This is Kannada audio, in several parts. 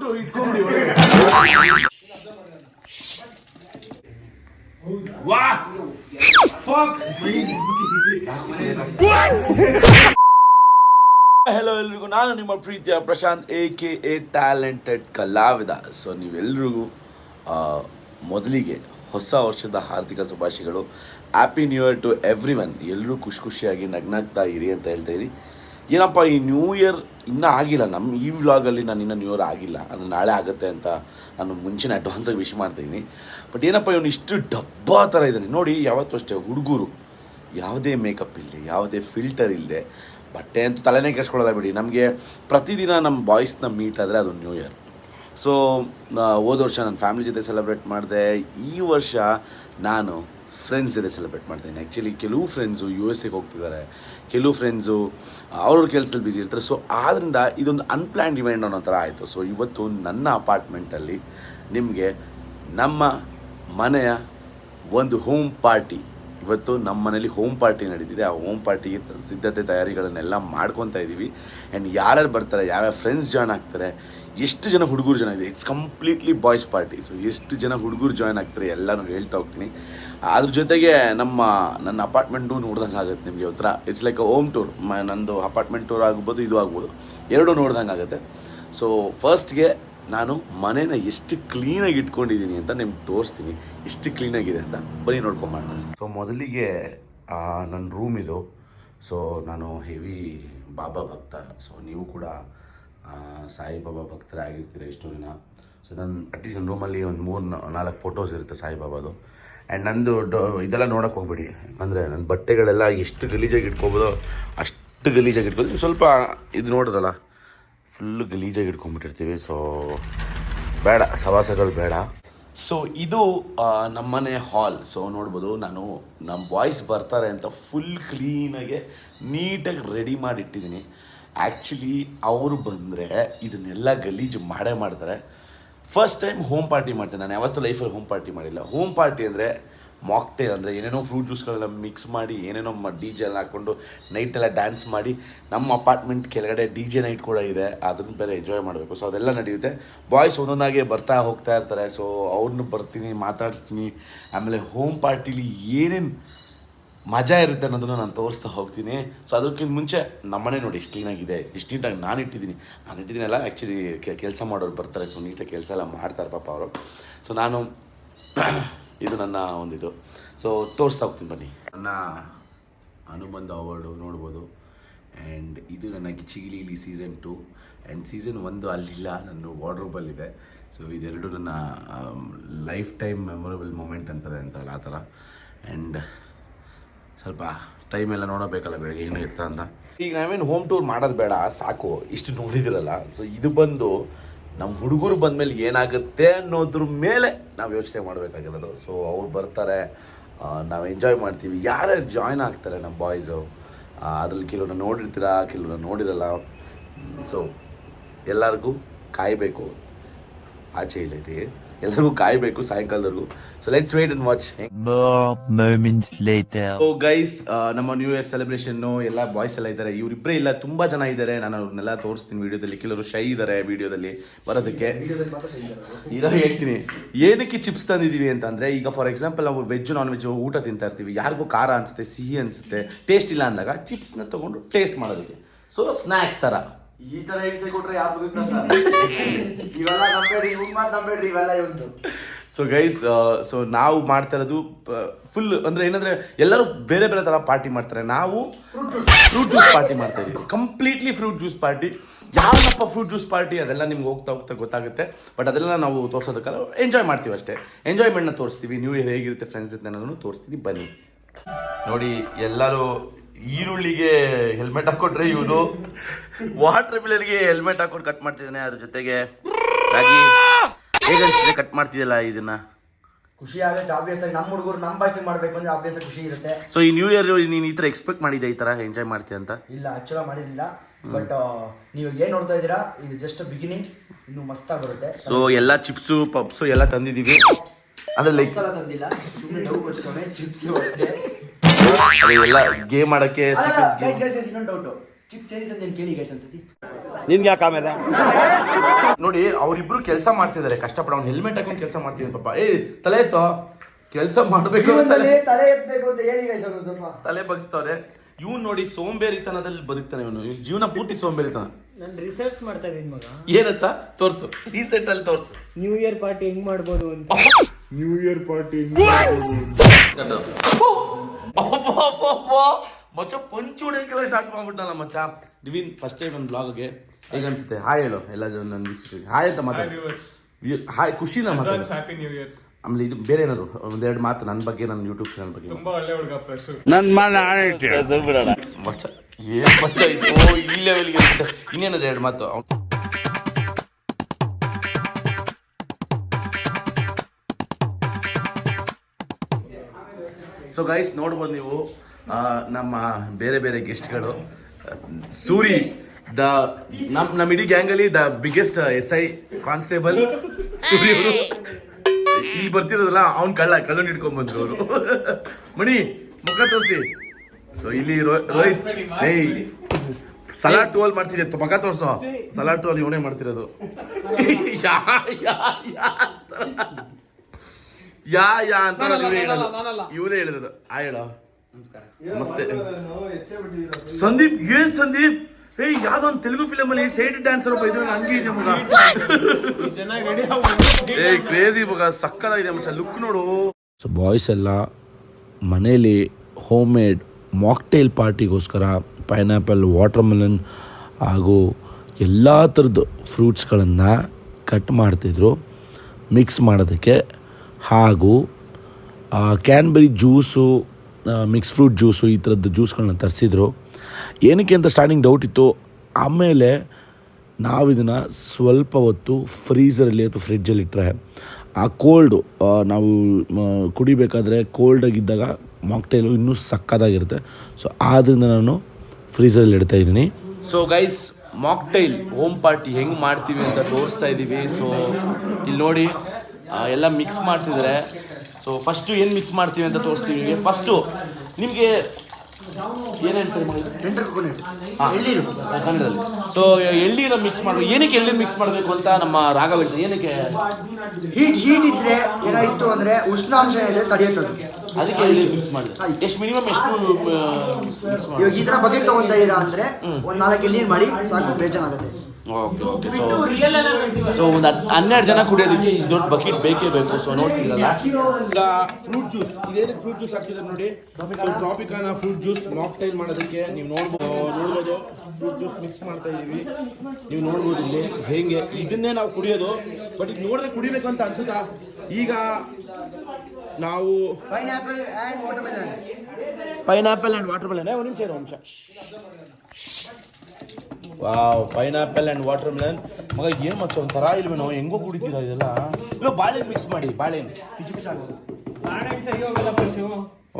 ಹೇಳ್ಬಿಟ್ಟು ಇಟ್ಕೊಂಡ್ಬಿಡಿ ಹೆಲೋ ಎಲ್ರಿಗೂ, ನಾನು ನಿಮ್ಮ ಪ್ರೀತಿಯ Prashanth A K A talented ಕಲಾವಿದ. ಸೊ ನೀವೆಲ್ರಿಗೂ ಮೊದಲಿಗೆ ಹೊಸ ವರ್ಷದ ಹಾರ್ದಿಕ ಶುಭಾಶಯಗಳು. Happy new year to everyone ಎಲ್ಲರೂ ಖುಷಿ ಖುಷಿಯಾಗಿ ನಗ್ನಾಗ್ತಾ ಇರಿ ಅಂತ ಹೇಳ್ತಾ ಇರಿ. ಏನಪ್ಪ, ಈ ನ್ಯೂ ಇಯರ್ ಇನ್ನೂ ಆಗಿಲ್ಲ. ನಮ್ಮ ಈ ವ್ಲಾಗಲ್ಲಿ ನಾನು ಇನ್ನೂ ನ್ಯೂ ಇಯರ್ ಆಗಿಲ್ಲ. ಅದು ನಾಳೆ ಆಗುತ್ತೆ ಅಂತ ನಾನು ಮುಂಚೆನೇ ಅಡ್ವಾನ್ಸಾಗಿ ವಿಶ್ ಮಾಡ್ತಾಯಿದ್ದೀನಿ ಬಟ್ ಏನಪ್ಪ, ಇವನು ಇಷ್ಟು ಡಬ್ಬ ಥರ ಇದ್ದಾನೆ. ನೋಡಿ, ಯಾವತ್ತೂ ಅಷ್ಟೇ, ಹುಡುಗರು. ಯಾವುದೇ ಮೇಕಪ್ ಇಲ್ಲದೆ ಯಾವುದೇ ಫಿಲ್ಟರ್ ಇಲ್ಲದೆ ಬಟ್ಟೆ ಅಂತೂ ತಲೆನೇ ಕೆಡ್ಸ್ಕೊಳ್ಳೋಲ್ಲ ಬಿಡಿ. ನಮಗೆ ಪ್ರತಿದಿನ ನಮ್ಮ ಬಾಯ್ಸ್ನ ಮೀಟ್ ಆದರೆ ಅದು ನ್ಯೂ ಇಯರ್ ಸೊ ಹೋದ ವರ್ಷ ನನ್ನ ಫ್ಯಾಮಿಲಿ ಜೊತೆ ಸೆಲೆಬ್ರೇಟ್ ಮಾಡಿದೆ. ಈ ವರ್ಷ ನಾನು ಫ್ರೆಂಡ್ಸ್ ಜೊತೆ ಸೆಲೆಬ್ರೇಟ್ ಮಾಡ್ತೀನಿ. ಆ್ಯಕ್ಚುಲಿ ಕೆಲವು ಫ್ರೆಂಡ್ಸು ಯು ಎಸ್ ಎಗೆ ಹೋಗ್ತಿದ್ದಾರೆ. ಕೆಲವು ಫ್ರೆಂಡ್ಸು ಅವ್ರವ್ರ ಕೆಲಸದಲ್ಲಿ ಬ್ಯುಸಿ ಇರ್ತಾರೆ. ಸೊ ಆದ್ದರಿಂದ ಇದೊಂದು ಅನ್ಪ್ಲ್ಯಾನ್ಡ್ ಇವೆಂಟ್ ಅನ್ನೋ ಥರ ಆಯಿತು. ಸೊ ಇವತ್ತು ನನ್ನ ಅಪಾರ್ಟ್ಮೆಂಟಲ್ಲಿ ನಿಮಗೆ ನಮ್ಮ ಮನೆಯ ಒಂದು ಹೋಮ್ ಪಾರ್ಟಿ ಇವತ್ತು ನಮ್ಮ ಮನೇಲಿ ಹೋಮ್ ಪಾರ್ಟಿ ನಡೀತಿದೆ. ಆ ಹೋಮ್ ಪಾರ್ಟಿಗೆ ಸಿದ್ಧತೆ ತಯಾರಿಗಳನ್ನೆಲ್ಲ ಮಾಡ್ಕೊತಾ ಇದ್ದೀವಿ ಆ್ಯಂಡ್ ಯಾರ್ಯಾರು ಬರ್ತಾರೆ ಯಾವ್ಯಾವ ಫ್ರೆಂಡ್ಸ್ ಜಾಯ್ನ್ ಆಗ್ತಾರೆ, ಎಷ್ಟು ಜನ ಹುಡುಗರು ಜನ ಇದೆ it's completely boys party so ಎಷ್ಟು ಜನ ಹುಡುಗರು ಜಾಯ್ನ್ ಆಗ್ತಾರೆ ಎಲ್ಲನೂ ಹೇಳ್ತಾ ಹೋಗ್ತೀನಿ. ಅದ್ರ ಜೊತೆಗೆ ನಮ್ಮ, ನನ್ನ ಅಪಾರ್ಟ್ಮೆಂಟು ನೋಡ್ದಂಗೆ ಆಗುತ್ತೆ ನಿಮಗೆ ಒಂಥರ it's like a home tour ಮ ನಂದು ಅಪಾರ್ಟ್ಮೆಂಟ್ ಟೂರ್ ಆಗ್ಬೋದು, ಇದು ಆಗ್ಬೋದು. ಎರಡೂ ನೋಡ್ದಂಗೆ ಆಗುತ್ತೆ. ಸೊ ಫಸ್ಟ್ಗೆ ನಾನು ಮನೇನ ಎಷ್ಟು ಕ್ಲೀನಾಗಿ ಇಟ್ಕೊಂಡಿದ್ದೀನಿ ಅಂತ ನಿಮ್ಗೆ ತೋರಿಸ್ತೀನಿ. ಎಷ್ಟು ಕ್ಲೀನಾಗಿದೆ ಅಂತ ಬನ್ನಿ ನೋಡ್ಕೊಂಬರೋಣ ಸೊ ಮೊದಲಿಗೆ ನನ್ನ ರೂಮ್ ಇದು. ಸೊ ನಾನು ಹೆವಿ ಬಾಬಾ ಭಕ್ತ. ಸೊ ನೀವು ಕೂಡ ಸಾಯಿಬಾಬಾ ಭಕ್ತರೇ ಆಗಿರ್ತೀರ ಇಷ್ಟು ದಿನ ಸೊ ನನ್ನ ಅಟ್ಲೀಸ್ಟ್ ನನ್ನ ರೂಮಲ್ಲಿ ಒಂದು ಮೂರು, ನಾಲ್ಕು ಫೋಟೋಸ್ ಇರುತ್ತೆ ಸಾಯಿಬಾಬಾದು ಆ್ಯಂಡ್ ನಂದು ಡೊ, ಇದೆಲ್ಲ ನೋಡೋಕೆ ಹೋಗ್ಬೇಡಿ. ಅಂದರೆ ನನ್ನ ಬಟ್ಟೆಗಳೆಲ್ಲ ಎಷ್ಟು ಗಲೀಜಾಗಿ ಇಟ್ಕೋಬೋದೋ ಅಷ್ಟು ಗಲೀಜಾಗಿ ಇಟ್ಕೋದು ಸ್ವಲ್ಪ ಇದು ನೋಡಿದ್ರಲ್ಲ ಫುಲ್ಲು ಗಲೀಜಾಗಿ ಇಟ್ಕೊಂಡ್ಬಿಟ್ಟಿರ್ತೀವಿ. ಸೊ ಬೇಡ, ಸವಾಸಗಳು ಬೇಡ. ಸೊ ಇದು ನಮ್ಮನೆ ಹಾಲ್ ಸೊ ನೋಡ್ಬೋದು, ನಾನು ನಮ್ಮ ಬಾಯ್ಸ್ ಬರ್ತಾರೆ ಅಂತ ಫುಲ್ ಕ್ಲೀನಾಗೆ ನೀಟಾಗಿ ರೆಡಿ ಮಾಡಿಟ್ಟಿದ್ದೀನಿ. ಆ್ಯಕ್ಚುಲಿ ಅವರು ಬಂದರೆ ಇದನ್ನೆಲ್ಲ ಗಲೀಜು ಮಾಡೇ ಮಾಡ್ತಾರೆ. ಫಸ್ಟ್ ಟೈಮ್ ಹೋಮ್ ಪಾರ್ಟಿ ಮಾಡ್ತೀನಿ. ನಾನು ಯಾವತ್ತೂ ಲೈಫಲ್ಲಿ ಹೋಮ್ ಪಾರ್ಟಿ ಮಾಡಿಲ್ಲ. ಹೋಮ್ ಪಾರ್ಟಿ ಅಂದರೆ ಮಾಕ್ಟೇಲ್ ಅಂದರೆ ಏನೇನೋ ಫ್ರೂಟ್ ಜ್ಯೂಸ್ಗಳೆಲ್ಲ ಮಿಕ್ಸ್ ಮಾಡಿ, ಏನೇನೋ ಡಿ ಜೆ ಎಲ್ಲ ಹಾಕ್ಕೊಂಡು ನೈಟೆಲ್ಲ ಡ್ಯಾನ್ಸ್ ಮಾಡಿ, ನಮ್ಮ ಅಪಾರ್ಟ್ಮೆಂಟ್ ಕೆಳಗಡೆ ಡಿ ಜೆ ನೈಟ್ ಕೂಡ ಇದೆ. ಅದನ್ನು ಬೇರೆ ಎಂಜಾಯ್ ಮಾಡಬೇಕು. ಸೊ ಅದೆಲ್ಲ ನಡೆಯುತ್ತೆ. ಬಾಯ್ಸ್ ಒಂದೊಂದಾಗೆ ಬರ್ತಾ ಹೋಗ್ತಾ ಇರ್ತಾರೆ. ಸೊ ಅವ್ರನ್ನ ಬರ್ತೀನಿ, ಮಾತಾಡಿಸ್ತೀನಿ. ಆಮೇಲೆ ಹೋಮ್ ಪಾರ್ಟಿಲಿ ಏನೇನು ಮಜಾ ಇರುತ್ತೆ ಅನ್ನೋದನ್ನು ನಾನು ತೋರಿಸ್ತಾ ಹೋಗ್ತೀನಿ. ಸೊ ಅದಕ್ಕಿಂತ ಮುಂಚೆ ನಮ್ಮನೆ ನೋಡಿ ಎಷ್ಟು ಕ್ಲೀನಾಗಿದೆ ಎಷ್ಟು ನೀಟಾಗಿ ನಾನು ಇಟ್ಟಿದ್ದೀನಿ. ನಾನು ಇಟ್ಟಿದ್ದೀನಲ್ಲ ಆ್ಯಕ್ಚುಲಿ ಕೆಲಸ ಮಾಡೋರು ಬರ್ತಾರೆ. ಸೊ ನೀಟಾಗಿ ಕೆಲಸ ಎಲ್ಲ ಮಾಡ್ತಾರೆ ಪಾಪ ಅವರು. ಸೊ ನಾನು ಇದು ನನ್ನ ಒಂದಿದು. ಸೊ ತೋರಿಸ್ತಾ ಹೋಗ್ತೀನಿ ಬನ್ನಿ. ನನ್ನ ಅನುಬಂಧ ಅವಾರ್ಡು ನೋಡ್ಬೋದು. ಆ್ಯಂಡ್ ಇದು ನನ್ನ ಕಿಚಿಗಿಲಿ ಸೀಸನ್ ಟು ಆ್ಯಂಡ್ ಸೀಸನ್ ಒಂದು ಅಲ್ಲಿಲ್ಲ, ನನ್ನ ವಾರ್ಡ್ರೋಬಲ್ಲಿದೆ ಸೊ ಇದೆರಡು ನನ್ನ ಲೈಫ್ ಟೈಮ್ ಮೆಮೊರಬಲ್ ಮೂಮೆಂಟ್ ಅಂತಾರೆ ಅಂತಾರಲ್ಲ ಆ ಥರ. ಆ್ಯಂಡ್ ಸ್ವಲ್ಪ ಟೈಮ್ ಎಲ್ಲ ನೋಡಬೇಕಲ್ಲ ಬೆಳಗ್ಗೆ ಏನು ಇರ್ತಾ ಅಂತ. ಈಗ ನಾವೇನು ಹೋಮ್ ಟೂರ್ ಮಾಡೋದು ಬೇಡ, ಸಾಕು. ಇಷ್ಟು ನೋಡಿದಿರಲ್ಲ. ಸೊ ಇದು ಬಂದು ನಮ್ಮ ಹುಡುಗರು ಬಂದಮೇಲೆ ಏನಾಗುತ್ತೆ ಅನ್ನೋದ್ರ ಮೇಲೆ ನಾವು ಯೋಚನೆ ಮಾಡಬೇಕಾಗಿರೋದು. ಸೊ ಅವ್ರು ಬರ್ತಾರೆ ನಾವು ಎಂಜಾಯ್ ಮಾಡ್ತೀವಿ. ಯಾರ್ಯಾರು ಜಾಯ್ನ್ ಆಗ್ತಾರೆ ನಮ್ಮ ಬಾಯ್ಸು ಅದ್ರಲ್ಲಿ ಕೆಲವ್ರನ್ನ ನೋಡಿರ್ತೀರಾ ಕೆಲವನ್ನ ನೋಡಿರಲ್ಲ? ಸೊ ಎಲ್ಲರಿಗೂ ಕಾಯಬೇಕು. ಆಚೆ ಇಲ್ಲ ಎಲ್ಲರಿಗೂ ಕಾಯಬೇಕು ಸಾಯಂಕಾಲದವರೆಗೂ. So let's wait and watch oh guys ನಮ್ಮ ನ್ಯೂ ಇಯರ್ ಸೆಲೆಬ್ರೇಷನ್ ಎಲ್ಲ ಬಾಯ್ಸ್ ಎಲ್ಲ ಇದ್ದಾರೆ. ಇವರಿಬ್ಬರೇ ಇಲ್ಲ ತುಂಬಾ ಜನ ಇದ್ದಾರೆ. ನಾನು ಅವ್ರನ್ನೆಲ್ಲ ತೋರಿಸ್ತೀನಿ ವಿಡಿಯೋದಲ್ಲಿ. ಕೆಲವರು ಶೈ ಇದ್ದಾರೆ ವಿಡಿಯೋದಲ್ಲಿ ಬರೋದಕ್ಕೆ. ಇದೋ ಹೇಳ್ತೀನಿ. ಏನಕ್ಕೆ ಚಿಪ್ಸ್ ತಂದಿದ್ದೀವಿ ಅಂತಂದರೆ ಈಗ ಫಾರ್ ಎಕ್ಸಾಂಪಲ್ ನಾವು ವೆಜ್ ನಾನ್ ವೆಜ್ ಊಟ ತಿಂತಾ ಇರ್ತೀವಿ. ಯಾರಿಗೂ ಖಾರ ಅನ್ಸುತ್ತೆ ಸಿಹಿ ಅನ್ಸುತ್ತೆ ಟೇಸ್ಟ್ ಇಲ್ಲ ಅಂದಾಗ ಚಿಪ್ಸ್ನ ತಗೊಂಡು ಟೇಸ್ಟ್ ಮಾಡೋದಕ್ಕೆ. ಸೊ ಸ್ನ್ಯಾಕ್ಸ್ ಥರ. ಈ ತರ ಹಿಂಸೆ ಕೊಟ್ರೆ ಯಾರು ಬದುಕ್ತಾರೆ ಸರ್? ಇವೆಲ್ಲ ನಂಬೇಡಿ ಇವ್ ಮಾತ್ ನಂಬೇಡ್ರಿ ಇವೆಲ್ಲ ಇವಂತು ಸೊ ಗೈಸ್ ಸೊ ನಾವು ಮಾಡ್ತಾ ಇರೋದು ಫುಲ್ ಅಂದ್ರೆ ಏನಂದ್ರೆ ಎಲ್ಲರೂ ಬೇರೆ ಬೇರೆ ತರ ಪಾರ್ಟಿ ಮಾಡ್ತಾರೆ. ನಾವು ಫ್ರೂಟ್ ಜ್ಯೂಸ್ ಪಾರ್ಟಿ ಮಾಡ್ತಾ ಇದೀವಿ ಕಂಪ್ಲೀಟ್ಲಿ ಫ್ರೂಟ್ ಜ್ಯೂಸ್ ಪಾರ್ಟಿ ಯಾವಪ್ಪ ಫ್ರೂಟ್ ಜ್ಯೂಸ್ ಪಾರ್ಟಿ ಅದೆಲ್ಲ ನಿಮ್ಗೆ ಹೋಗ್ತಾ ಹೋಗ್ತಾ ಗೊತ್ತಾಗುತ್ತೆ. ಬಟ್ ಅದೆಲ್ಲ ನಾವು ತೋರಿಸೋದಕ್ಕೆ ಎಂಜಾಯ್ ಮಾಡ್ತೀವಿ ಅಷ್ಟೇ. ಎಂಜಾಯ್ಮೆಂಟ್ನ ತೋರಿಸ್ತೀವಿ. ನ್ಯೂ ಇಯರ್ ಹೇಗಿರುತ್ತೆ ಫ್ರೆಂಡ್ಸ್ ಜೊತೆ ಅನ್ನೋದನ್ನು ತೋರಿಸ್ತೀನಿ ಬನ್ನಿ. ನೋಡಿ ಎಲ್ಲರೂ ಈರುಳ್ಳಿಗೆ ಹೆಲ್ಮೆಟ್ ಹಾಕೊಟ್ರೆ ಇವನು. ವಾಟರ್ ಮಿಲನ್ಗೆ ಹೆಲ್ಮೆಟ್ ಹಾಕೊಂಡು ಕಟ್ ಮಾಡ್ತಿದ್ದಾನೆ ಅದ್ರ ಜೊತೆಗೆ. ರಾಗಿ ಹೇಗೆ ಕಟ್ ಮಾಡ್ತಿದ್ದಲ್ಲ ಇದನ್ನ? ಖುಷಿ ಆಗುತ್ತೆ ಆಬ್ವಿಯಸ್ ಆಗಿ ನಮ್ಮ ಹುಡುಗರು ನಮ್ಮ ಭಾಷೆ ಮಾಡ್ಬೇಕು ಅಂದ್ರೆ ಆಬ್ವಿಯಸ್ ಖುಷಿ ಇರುತ್ತೆ. ಸೊ ಈ ನ್ಯೂ ಇಯರ್ ನೀನು ಈ ತರ ಎಕ್ಸ್ಪೆಕ್ಟ್ ಮಾಡಿದ್ದೆ ಈ ತರ ಎಂಜಾಯ್ ಮಾಡ್ತೀಯ ಅಂತ? ಇಲ್ಲ ಆಕ್ಚುಲ ಮಾಡಿರಲಿಲ್ಲ. ಬಟ್ ನೀವು ಏನ್ ನೋಡ್ತಾ ಇದ್ದೀರಾ ಇದು ಜಸ್ಟ್ ಬಿಗಿನಿಂಗ್ ಇನ್ನು ಮಸ್ತಾಗಿ ಬರುತ್ತೆ. ಸೊ ಎಲ್ಲ ಚಿಪ್ಸು ಪಪ್ಸು ಎಲ್ಲ ತಂದಿದ್ದೀವಿ ಅಂದ್ರೆ ಲೈಕ್ ಸಲ ತಂದಿಲ್ಲ. ಸುಮ್ಮನೆ ಡೌ ಚಿಪ್ಸ್ ಎಲ್ಲ ಗೇಮ್ ಆಡಕ್ಕೆ ಇನ್ನೊಂದು ಡೌಟು ಚಿಪ್ಸ್ ಏನಿದೆ ಅಂತ ಕೇಳಿ ಗೈಸ್ ಅನ್ಸತಿ ನಿನ್ಗೆ ಯಾಕೆ ಆಮೇಲೆ? ನೋಡಿ ಅವರಿಬ್ರು ಕೆಲಸ ಮಾಡ್ತಿದ್ದಾರೆ ಕಷ್ಟಪಡ ಅವ್ನು ಹೆಲ್ಮೆಟ್ ಹಾಕೊಂಡು ಕೆಲಸ ಮಾಡ್ತಿದ್ದಾನೆ ಪಾಪ. ಏ ತಲೆ ಎತ್ತೋ? ಕೆಲಸ ಮಾಡ್ಬೇಕು ತಲೆ ತಲೆ ಎತ್ತಬೇಕು ಅಂತ ಹೇಳಿ ಗೈಸ್ ಅವ್ರು ಸ್ವಲ್ಪ. ತಲೆ ಬಗ್ಸ್ತವ್ರೆ. ಇವ್ನು ನೋಡಿ ಸೋಂಬೇರಿತನದಲ್ಲಿ ಬದುಕ್ತಾನೆ ಇವನು. ಇವ್ನ ಜೀವನ ಪೂರ್ತಿ ಸೋಂಬೇರಿತನ. ನಾನು ರಿಸರ್ಚ್ ಮಾಡ್ತಾ ಇದ್ದೀನಿ ಮಗ. ಏನಂತ? ತೋರ್ಸು. ರೀಸೆಂಟ್ ಅಲ್ಲಿ ತೋರ್ಸು. ನ್ಯೂ ಇಯರ್ ಪಾರ್ಟಿ ಹೆಂಗ್ ಮಾಡ್ಬೋದು ಅಂತ. ಮಚ್ಚ ಪಂಚು ಹೊಡೆಯಕ್ಕೆಲ್ಲ ಸ್ಟಾರ್ಟ್ ಮಾಡ್ಬಿಟ್ಟಲ್ಲ ಮಚ್ಚ. ದಿವಿನ್ ಫಸ್ಟ್ ಟೈಮ್ ನನ್ನ ಬ್ಲಾಗ್ಗೆ ಹೇಗೆ ಅನ್ಸುತ್ತೆ? ಹಾಯ್ ಹೇಳು ಎಲ್ಲ ಜನ ನನ್ನ ವೀಕ್ಷಕರಿಗೆ. ಹಾಯ್ ಅಂತ ಮಾತಾಡಿ. ಹಾಯ್ ಖುಷಿನ ಮಾತಾಡಿ. ಹ್ಯಾಪಿ ನ್ಯೂ ಇಯರ್ ಆಮೇಲೆ ಇದು ಬೇರೆ ಏನಾದ್ರು ಒಂದೆರಡು ಮಾತು ನನ್ನ ಬಗ್ಗೆ ನನ್ನ ಯೂಟ್ಯೂಬ್ ಚಾನಲ್ ಬಗ್ಗೆ. ತುಂಬಾ ಒಳ್ಳೆ ಹುಡುಗ ಫ್ರೆಶ್ ನನ್ನ ಮಚ್ಚ ಏನ್ ಮಚ್ಚ ಇದು? ಈ ಲೆವೆಲ್ಗೆ ಇನ್ನೇನದು ಎರಡು ಮಾತು? ಸೊ ಗೈಸ್ ನೋಡ್ಬೋದು ನೀವು ನಮ್ಮ ಬೇರೆ ಬೇರೆ ಗೆಸ್ಟ್ಗಳು ಸೂರಿ ದ ನಮ್ ನಮ್ಮ ಇಡೀ ಗ್ಯಾಂಗಲ್ಲಿ the biggest S I constable Suri ಅವರು. ಇಲ್ಲಿ ಬರ್ತಿರೋದಲ್ಲ ಅವ್ನು ಕಳ್ಳ ಕಳ್ಳನ್ ಹಿಡ್ಕೊಂಡ್ ಬಂದ್ರು ಅವರು. ಮಣಿ ಮುಖ ತೋರಿಸಿ. ಸೊ ಇಲ್ಲಿ ರೋಹಿತ್ ಏಯ್ ಸಲಾಡ್ ಟೋಲ್ ಮಾಡ್ತಿದ್ದೆ ಮಗ ತೋರ್ಸೋ. ಸಲಾಡ್ ಟೋಲ್ ಇವನೇ ಮಾಡ್ತಿರೋದು. ಯಾ. ಯಾ ಯಾ ಅಂತ. ಹೇಳೋದು ಹೇಳಿರೋದು. ಆ ಹೇಳೋ. ನಮಸ್ತೆ. ಸಂದೀಪ್ ಏನ್ ಸಂದೀಪ್? ಏ ಯಾವ್ದೋ ಒಂದು ತೆಲುಗು ಫಿಲಮ್ ಅಲ್ಲಿ ಸೈಡ್ ಡ್ಯಾನ್ಸರ್ ಒಬ್ಬ ಇದ್ರೆ ಹಂಗೆ ಇದೆ ಮಗ. ಏ ಕ್ರೇಜಿ ಮಗ ಸಕ್ಕದಾಗಿದೆ ಮಚ್ಚ. ಲುಕ್ ನೋಡು. ಸೊ ಬಾಯ್ಸ್ ಎಲ್ಲ ಮನೇಲಿ ಹೋಮ್ ಮೇಡ್ ಮಾಕ್ಟೇಲ್ ಪಾರ್ಟಿಗೋಸ್ಕರ ಪೈನಾಪಲ್ ವಾಟರ್ ಮೆಲನ್ ಹಾಗೂ ಎಲ್ಲ ಥರದ್ದು ಫ್ರೂಟ್ಸ್ಗಳನ್ನು ಕಟ್ ಮಾಡ್ತಿದ್ರು ಮಿಕ್ಸ್ ಮಾಡೋದಕ್ಕೆ ಹಾಗೂ cranberry juice mix fruit juice ಈ ಥರದ್ದು ಜ್ಯೂಸ್ಗಳನ್ನ ತರಿಸಿದ್ರು. ಏನಕ್ಕೆ ಅಂತ ಸ್ಟಾರ್ಟಿಂಗ್ ಡೌಟ್ ಇತ್ತು. ಆಮೇಲೆ ನಾವು ಇದನ್ನು ಸ್ವಲ್ಪ ಹೊತ್ತು ಫ್ರೀಸರಲ್ಲಿ ಅಥವಾ ಫ್ರಿಡ್ಜಲ್ಲಿ ಇಟ್ಟರೆ ಆ ಕೋಲ್ಡು ನಾವು ಕುಡಿಬೇಕಾದ್ರೆ ಕೋಲ್ಡಾಗಿದ್ದಾಗ ಮಾಕ್ಟೈಲು ಇನ್ನೂ ಸಕ್ಕತ್ತಾಗಿರುತ್ತೆ ಸೊ ಆದ್ದರಿಂದ ನಾನು ಫ್ರೀಸರಲ್ಲಿ ಇಡ್ತಾ ಇದ್ದೀನಿ. So guys mocktail home party ಹೆಂಗೆ ಮಾಡ್ತೀವಿ ಅಂತ ತೋರಿಸ್ತಾ ಇದ್ದೀವಿ ಸೊ ಇಲ್ಲಿ ನೋಡಿ. ಎಲ್ಲ ಮಿಕ್ಸ್ ಮಾಡ್ತಿದ್ರೆ. ಸೊ ಫಸ್ಟು ಏನು ಮಿಕ್ಸ್ ಮಾಡ್ತೀವಿ ಅಂತ ತೋರಿಸ್ತೀವಿ ನಿಮಗೆ. ಫಸ್ಟು ನಿಮಗೆ ಏನು ಹೇಳ್ತಾರೆ ಕನ್ನಡದಲ್ಲಿ. ಸೊ ಎಳ್ಳೀರ ಮಿಕ್ಸ್ ಮಾಡಬೇಕು ಏನಕ್ಕೆ ಎಳ್ನೀರು ಮಿಕ್ಸ್ ಮಾಡಬೇಕು ಅಂತ ನಮ್ಮ ಹೇಳ್ತಾರೆ ಏನಕ್ಕೆ? ಹೀಟ್ ಹೀಟ್ ಇದ್ರೆ ಏನಾಯ್ತು ಅಂದ್ರೆ ಉಷ್ಣಾಂಶ ಇದೆ ತಡೆಯುತ್ತದೆ. ಅದಕ್ಕೆ ಎಳ್ನೀರು ಮಿಕ್ಸ್ ಮಾಡಿದೆ ಎಷ್ಟು ಮಿನಿಮಮ್ ಎಷ್ಟು ಮಾಡಿ ಇವಾಗ ಈ ತರ ಬಗೆ ತಗೊಂತ ಇದ್ದೀರಾ ಅಂದ್ರೆ ಒಂದ್ ನಾಲ್ಕು ಎಳ್ನೀರ್ ಮಾಡಿ ಸಾಕು ಬೇಜಾನಾಗುತ್ತೆ ಓಕೆ ಓಕೆ ಸೊ ಸೊ ಒಂದು ಹನ್ನೆರಡು ಜನ ಕುಡಿಯೋದಕ್ಕೆ ಇಷ್ಟು ದೊಡ್ಡ ಬಕೆಟ್ ಬೇಕೇ ಬೇಕು ಸೊ ನೋಡ್ತಿಲ್ಲ ಈಗ ಫ್ರೂಟ್ ಜ್ಯೂಸ್ ಇದೇನು ಫ್ರೂಟ್ ಜ್ಯೂಸ್ ಹಾಕಿದ್ರೆ ನೋಡಿ? ಟ್ರಾಪಿಕಾನ ಫ್ರೂಟ್ ಜ್ಯೂಸ್ ಮಾಕ್ಟೈಲ್ ಮಾಡೋದಕ್ಕೆ ನೀವು ನೋಡ್ಬೋದು ನೋಡ್ಬೋದು ಫ್ರೂಟ್ ಜ್ಯೂಸ್ ಮಿಕ್ಸ್ ಮಾಡ್ತಾ ಇದೀವಿ. ನೀವು ನೋಡ್ಬೋದು ಇಲ್ಲಿ ಹೇಗೆ. ಇದನ್ನೇ ನಾವು ಕುಡಿಯೋದು ಬಟ್ ಇದು ನೋಡಿದ್ರೆ ಕುಡಿಬೇಕು ಅಂತ ಅನ್ಸುತ್ತಾ? ಈಗ ನಾವು pineapple and water melon pineapple and water melon ಒಂದು ನಿಮಿಷ ಇರೋ ಒಂದು ನಿಮಿಷ. Wow pineapple and water melon ಮಗ ಏನು ಮಚ್ಚ ಒಂಥರ ಇಲ್ವೇನೋ ಹೆಂಗೋ ಕುಡಿತೀರಾ ಇದೆಲ್ಲ? ಇಲ್ಲ ಬಾಳೆಹಣ್ಣು ಮಿಕ್ಸ್ ಮಾಡಿ ಬಾಳೆಹಣ್ಣು. ಪಿಚಿ ಪಿಚಿ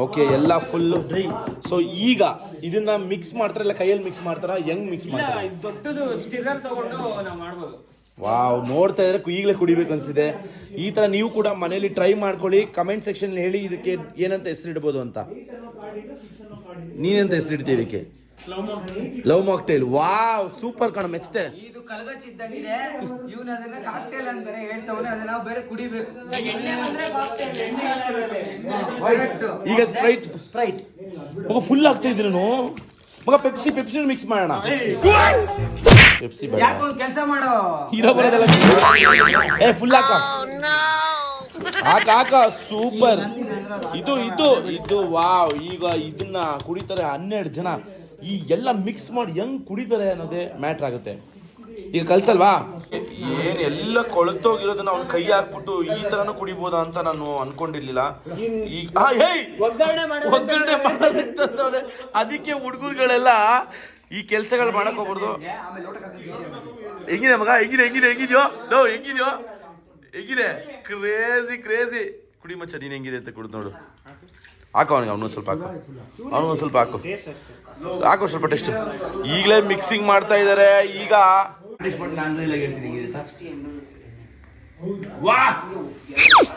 ಓಕೆ ಎಲ್ಲ ಫುಲ್ ಡ್ರೈ ಸೊ ಈಗ ಇದನ್ನ ಮಿಕ್ಸ್ ಮಾಡ್ತಾರ ಇಲ್ಲ ಕೈಯಲ್ಲಿ ಮಿಕ್ಸ್ ಮಾಡ್ತಾರ? ಹೆಂಗ್ ಮಿಕ್ಸ್ ಮಾಡ್ತಾರ? ಇದು ದೊಡ್ಡದು ಸ್ಟಿರರ್ ತಗೊಂಡು ನಾವು ಮಾಡ್ಬೋದು. ವಾವ್ ನೋಡ್ತಾ ಇದ್ರೆ ಈಗಲೇ ಕುಡಿಬೇಕು ಅನ್ಸ್ತಿದೆ. ಈ ತರ ನೀವು ಕೂಡ ಮನೇಲಿ ಟ್ರೈ ಮಾಡ್ಕೊಳ್ಳಿ. ಕಮೆಂಟ್ ಸೆಕ್ಷನ್ ಹೇಳಿ ಇದಕ್ಕೆ ಏನಂತ ಹೆಸರಿಡ್ಬೋದು ಅಂತ. ನೀನೆಂತ ಹೆಸರಿಡ್ತೀವಿ ಇದಕ್ಕೆ? ಲವ್ ಮಾಕ್ಟೈಲ್ ವಾವ್ ಸೂಪರ್ ಕಣ ಮೆಚ್ತೆ ಇದು ಕಲಗಚ್ಚಿದ್ದಂಗಿದೆ. ಇವನು ಅದನ್ನ ಕಾಕ್ಟೇಲ್ ಅಂತ ಬೇರೆ ಹೇಳ್ತಾವನೆ ಅದನ್ನ ನಾವು ಬೇರೆ ಕುಡಿಬೇಕು. ಈಗ ಸ್ಪ್ರೈಟ್ ಸ್ಪ್ರೈಟ್ ಮಗ ಫುಲ್ ಆಗ್ತಾ ಇದ್ರು ಮಗ ಪೆಪ್ಸಿ ಪೆಪ್ಸಿ ಮಿಕ್ಸ್ ಮಾಡೋಣ. ಪೆಪ್ಸಿ ಕೆಲಸ ಮಾಡೋ? ಇರೋ ಬರೋದೆಲ್ಲ. ಏ ಫುಲ್ ಹಾಕ. ಹಾಕ ಹಾಕ. ಸೂಪರ್ ಇದು ಇದು ಇದು. ವಾವ್ ಈಗ ಇದನ್ನ ಕುಡಿತಾರೆ ಹನ್ನೆರಡು ಜನ. ಈ ಎಲ್ಲ ಮಿಕ್ಸ್ ಮಾಡಿ ಹೆಂಗ್ ಕುಡಿತಾರೆ ಅನ್ನೋದೇ ಮ್ಯಾಟ್ರ್ ಆಗುತ್ತೆ. ಈಗ ಕಲ್ಸಲ್ವಾ ಏನ್ ಎಲ್ಲ ಕೊಳತೋಗಿರೋದನ್ನ ಅವ್ನ ಕೈ ಹಾಕ್ಬಿಟ್ಟು ಈ ತರನು ಕುಡಿಬೋದಾ ಅಂತ ನಾನು ಅನ್ಕೊಂಡಿರ್ಲಿಲ್ಲ. ಈಗ! ಒಗ್ಗರಣೆ ಮಾಡೋದು ಮಾಡೋದಕ್ಕೆ ಅದಕ್ಕೆ ಹುಡುಗರುಗಳೆಲ್ಲ ಈ ಕೆಲ್ಸಗಳು ಮಾಡಕ್ ಹೋಗ್ಬಾರ್ದು. ಹೆಂಗಿದೆ ಮಗ? ಹೆಂಗಿದೆ ಹೆಂಗಿದೆ ಹೆಂಗಿದ್ಯೋ? ಲೋ ಹೆಂಗಿದ್ಯೋ? ಹೆಂಗಿದೆ? ಕ್ರೇಜಿ ಕ್ರೇಜಿ ಕುಡಿ ಮಚ್ಚ ನೀನ್ ಹೆಂಗಿದೆ ಅಂತ ಕುಡಿದು ನೋಡು. ಹಾಕು ಅವನಿಗೆ ಅವನೊಂದು ಸ್ವಲ್ಪ ಹಾಕು. ಅವನೊಂದು ಸ್ವಲ್ಪ ಹಾಕು. ಹಾಕು ಸ್ವಲ್ಪ ಟೆಸ್ಟ್ ಈಗಲೇ ಮಿಕ್ಸಿಂಗ್ ಮಾಡ್ತಾ ಇದ್ದಾರೆ ಈಗ ವಾ!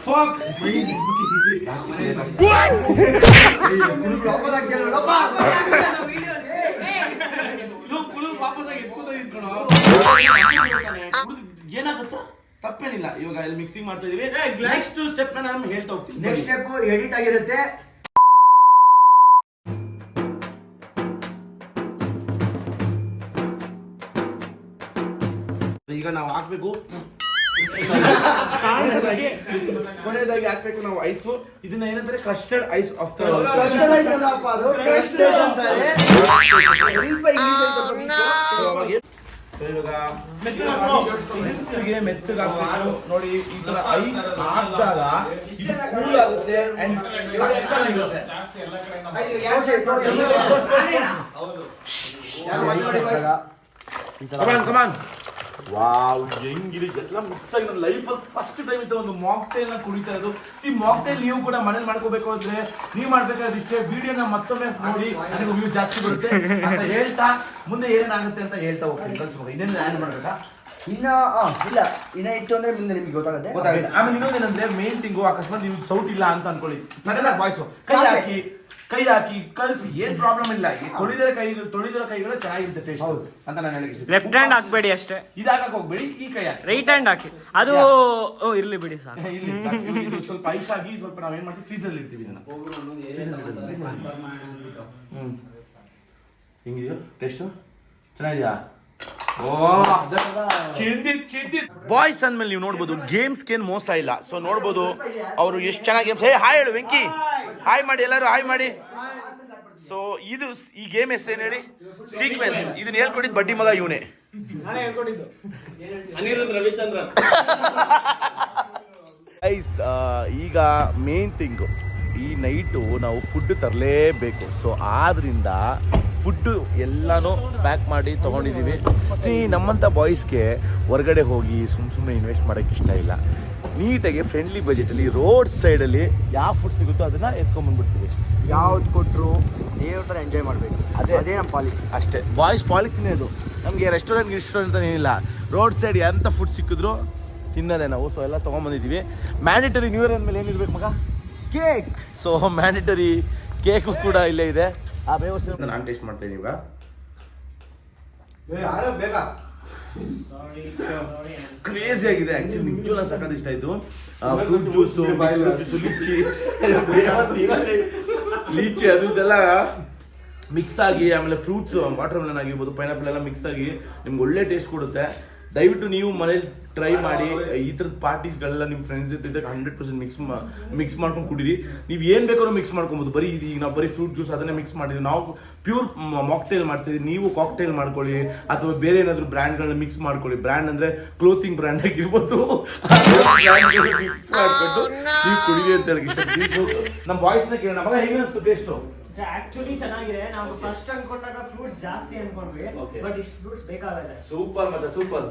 ಫಕ್ ಕಣೋ ಏನಾಗುತ್ತ? ತಪ್ಪೇನಿಲ್ಲ. ಇವಾಗ ಇಲ್ಲಿ ಮಿಕ್ಸಿಂಗ್ ಮಾಡ್ತಾ ಇದೀವಿ. ನೆಕ್ಸ್ಟ್ ಸ್ಟೆಪ್ ನಾನು ಹೇಳ್ತಾ ಹೋಗ್ತೀನಿ. ನೆಕ್ಸ್ಟ್ ಸ್ಟೆಪ್ ಎಡಿಟ್ ಆಗಿರುತ್ತೆ. ಈಗ ನಾವು ಹಾಕ್ಬೇಕು. ಕೊನೆಯದಾಗಿ ಹಾಕ್ಬೇಕು ನಾವು ಐಸು. ಇದನ್ನ ಏನಂದ್ರೆ ಕ್ರಸ್ಟರ್ಡ್ ಐಸ್ ಆಫ್ ಹಾಕ್ಬೇಕು ನೋಡಿ ಈ ತರ ಐಸ್ ಹಾಕಿದಾಗ ಇದು ಕೂಲ್ ಆಗುತ್ತೆ ಅಂಡ್ ಸಕ್ಕತ್ತಾಗಿರುತ್ತೆ ಕಮಾನ್ ಕಮಾನ್ ವಾವ್ ಹೆಂಗಿದೆ ಎಲ್ಲ ಮಿಕ್ಸ್ ಆಗಿ ನನ್ನ ಲೈಫಲ್ಲಿ ಫಸ್ಟ್ ಟೈಮ್ ಇತ್ತು ಒಂದು ಮಾಕ್ಟೈಲ್ನ ಕುಡಿತಾ ಇರೋದು. ಸಿ ಮಾಕ್ಟೇಲ್ ನೀವು ಕೂಡ ಮನೇಲಿ ಮಾಡ್ಕೋಬೇಕು ಅಂದ್ರೆ ನೀವು ಮಾಡ್ಬೇಕಾದ್ರೆ ಇಷ್ಟೇ. ವಿಡಿಯೋನ ಮತ್ತೊಮ್ಮೆ ನೋಡಿ ನನಗೆ ವ್ಯೂಸ್ ಜಾಸ್ತಿ ಬರುತ್ತೆ ಅಂತ ಹೇಳ್ತಾ ಮುಂದೆ ಏನಾಗುತ್ತೆ ಅಂತ ಹೇಳ್ತಾ ಹೋಗ್ತೀನಿ. ಕಲ್ಸ್ಕೊಂಡು ಇನ್ನೇನು ಆ್ಯಡ್ ಮಾಡ್ಬೇಕಾ? ಇನ್ನ ಇಲ್ಲ. ಇನ್ನ ಇತ್ತು ಅಂದ್ರೆ ಮುಂದೆ ನಿಮ್ಗೆ ಗೊತ್ತಾಗುತ್ತೆ. ಆಮೇಲೆ ಇನ್ನೊಂದೇನಂದ್ರೆ ಮೇನ್ ತಿಂಗು ಅಕಸ್ಮಾತ್ ನೀವು ಸೌಟ್ ಇಲ್ಲ ಅಂತ ಅನ್ಕೊಳ್ಳಿ. ಸಡನ್ ಆಗಿ ವಾಯ್ಸು ಕೈ. ಹಾಕಿ. ಕೈ ಹಾಕಿ ಕಲ್ಸಿ ಏನ್ ಪ್ರಾಬ್ಲಮ್ ಇಲ್ಲ. ಈ ತೊಳಿದರೆ ಕೈಗಳು ತೊಳಿದಿರೋ ಕೈಗಳು ಚೆನ್ನಾಗಿರುತ್ತೆ ಟೇಸ್ಟ್ ಹೌದು. ಅಂತ ನಾನು ಹೇಳಿಕ್ಕೆ ಲೆಫ್ಟ್ ಹ್ಯಾಂಡ್ ಹಾಕ್ಬೇಡಿ ಅಷ್ಟೇ. ಇದಾಗಕ್ಕೆ ಹೋಗ್ಬೇಡಿ ಈ ಕೈ ಹಾಕಿ. ರೈಟ್ ಹ್ಯಾಂಡ್ ಹಾಕಿ. ಅದು ಓ ಇರ್ಲಿ ಬಿಡಿ ಸರ್ ಇಲ್ಲಿ ಸಾಕು. ಇದು ಸ್ವಲ್ಪ ಐಸ್ ಆಗಿ ಸ್ವಲ್ಪ ನಾವೇನ್ ಮಾಡ್ತೀವಿ? ಫ್ರೀಜ್ ಅಲ್ಲಿ ಇರ್ತೀವಿ ಇದನ್ನ. ಹ್ಮ್. ಹೆಂಗಿದೆಯೋ? ಟೇಸ್ಟ್ ಚೆನ್ನಾಗಿದ್ಯಾ? ಓ ಚಿಂದಿ ಚಿಂದಿ ಬಾಯ್ಸ್ ಅಂದ್ಮೇಲೆ ನೀವು ನೋಡ್ಬೋದು ಗೇಮ್ಸ್ ಏನ್ ಮೋಸ ಇಲ್ಲ. ಸೊ ನೋಡ್ಬೋದು ಅವರು ಎಷ್ಟು ಚೆನ್ನಾಗಿ ಗೇಮ್ಸ್ ಹೇ ಹಾಯ್ ಹೇಳು ವೆಂಕಿ. ಹಾಯ್ ಮಾಡಿ ಎಲ್ಲರೂ ಹಾಯ್ ಮಾಡಿ. ಸೊ ಇದು ಸ್- ಈ ಗೇಮ್ ಹೆಸರೇನು ಹೇಳಿ? ಸೀಕ್ವೆನ್ಸ್ ಇದನ್ನ ಹೇಳ್ಕೊಟ್ಟಿದ್ ಬಡ್ಡಿ ಮಗ ಇವನೇ. ನಾನೇ ಹೇಳ್ಕೊಂಡಿದ್ದು ಐಸ್ ಈಗ ಮೇನ್ ಥಿಂಗ್ ಈ ನೈಟು ನಾವು ಫುಡ್ ತರಲೇಬೇಕು. ಸೊ ಆದ್ರಿಂದ ಫುಡ್ಡು ಎಲ್ಲನೂ ಪ್ಯಾಕ್ ಮಾಡಿ ತೊಗೊಂಡಿದ್ದೀವಿ ಸಿ ನಮ್ಮಂಥ ಬಾಯ್ಸ್ಗೆ ಹೊರಗಡೆ ಹೋಗಿ ಸುಮ್ಮ ಸುಮ್ಮನೆ ಇನ್ವೆಸ್ಟ್ ಮಾಡೋಕ್ಕೆ ಇಷ್ಟ ಇಲ್ಲ. ನೀಟಾಗಿ ಫ್ರೆಂಡ್ಲಿ ಬಜೆಟಲ್ಲಿ ರೋಡ್ ಸೈಡಲ್ಲಿ ಯಾವ ಫುಡ್ ಸಿಗುತ್ತೋ ಅದನ್ನು ಎತ್ಕೊಂಡ್ಬಂದ್ಬಿಡ್ತೀವಿ ಯಾವ್ದು ಕೊಟ್ಟರು ದೇವ್ರ ಥರ ಎಂಜಾಯ್ ಮಾಡಬೇಕು. ಅದೇ. ಅದೇ ನಮ್ಮ ಪಾಲಿಸಿ ಅಷ್ಟೇ. ಬಾಯ್ಸ್ ಪಾಲಿಸಿನೇ ಅದು ನಮಗೆ ರೆಸ್ಟೋರೆಂಟ್ ಗಿಸ್ಟೋರೆಂಟ್ ಅಂತ ಏನಿಲ್ಲ. ರೋಡ್ ಸೈಡ್ ಎಂಥ ಫುಡ್ ಸಿಕ್ಕಿದ್ರು ತಿನ್ನೋದೇ ನಾವು. ಸೊ ಎಲ್ಲ ತೊಗೊಂಬಂದಿದ್ದೀವಿ. ಮ್ಯಾಂಡೇಟರಿ ನ್ಯೂ ಇಯರ್ ಅಂದಮೇಲೆ ಏನಿರ್ಬೇಕು ಮಗ? ಕೇಕ್ ಸೊ ಮ್ಯಾಂಡೇಟರಿ ಕೇಕು ಕೂಡ ಇಲ್ಲೇ ಇದೆ. ಆ ವ್ಯವಸ್ಥೆ ನಾನು ಟೇಸ್ಟ್ ಮಾಡ್ತೀನಿ ಇವಾಗ ಬೇಗ. ಕ್ರೇಜಿ ಆಗಿದೆ ಆಕ್ಚುಲಿ ನಿಜವೂ ನಂಗೆ ಸಖತ್ ಇಷ್ಟ ಆಯ್ತು. Fruit juice litchi lychee. ಅದು ಇದೆಲ್ಲ ಮಿಕ್ಸ್ ಆಗಿ ಆಮೇಲೆ ಫ್ರೂಟ್ಸ್ ವಾಟರ್ ಮೆಲನ್ ಆಗಿರ್ಬೋದು ಪೈನಾಪಲ್ ಎಲ್ಲ ಮಿಕ್ಸ್ ಆಗಿ ನಿಮ್ಗೆ ಒಳ್ಳೆ ಟೇಸ್ಟ್ ಕೊಡುತ್ತೆ. ದಯವಿಟ್ಟು ನೀವು ಮನೇಲಿ ಟ್ರೈ ಮಾಡಿ ಈ ಥರದ ಪಾರ್ಟೀಸ್ಗಳೆಲ್ಲ ನಿಮ್ಮ ಫ್ರೆಂಡ್ಸ್ ಜೊತೆ ಹಂಡ್ರೆಡ್ ಪರ್ಸೆಂಟ್ ಮಿಕ್ಸ್ ಮಿಕ್ಸ್ ಮಾಡ್ಕೊಂಡು ಕುಡೀರಿ. ನೀವು ಏನು ಬೇಕಾದ್ರೂ ಮಿಕ್ಸ್ ಮಾಡ್ಕೊಬೋದು. ಬರೀ ಇದು ಈಗ ನಾವು ಬರೀ ಫ್ರೂಟ್ ಜ್ಯೂಸ್ ಅದನ್ನೇ ಮಿಕ್ಸ್ ಮಾಡಿದ್ವಿ. ನಾವು ಪ್ಯೂರ್ ಮಾಕ್ಟೈಲ್ ಮಾಡ್ತಿದ್ವಿ. ನೀವು ಕಾಕ್ಟೈಲ್ ಮಾಡ್ಕೊಳ್ಳಿ. ಅಥವಾ ಬೇರೆ ಏನಾದರೂ ಬ್ರ್ಯಾಂಡ್ಗಳನ್ನ ಮಿಕ್ಸ್ ಮಾಡ್ಕೊಳ್ಳಿ. ಬ್ರ್ಯಾಂಡ್ ಅಂದರೆ ಕ್ಲೋತಿಂಗ್ ಬ್ರ್ಯಾಂಡ್ ಆಗಿರ್ಬೋದು. ಮಿಕ್ಸ್ ಮಾಡ್ಕೊಂಡು ನೀವು ಕುಡಿರಿ ಅಂತ ಹೇಳಿ. ನಮ್ಮ ವಾಯ್ಸ್ನ ಕೇಳೋಣ. ಮಗ ಹೆಂಗೆ ಅನಿಸ್ತು ಟೇಸ್ಟು ಆಕ್ಚುಲಿ ಚೆನ್ನಾಗಿದೆ. ನಾವು ಫಸ್ಟ್ ಅನ್ಕೊಂಡಾಗ ಫ್ರೂಟ್ಸ್ ಜಾಸ್ತಿ ಅನ್ಕೊಂಡ್ವಿ ಬಟ್ ಇಷ್ಟು ಫ್ರೂಟ್ಸ್ ಬೇಕಾಗತ್ತೆ ಸೂಪರ್ ಮತ್ತೆ ಸೂಪರ್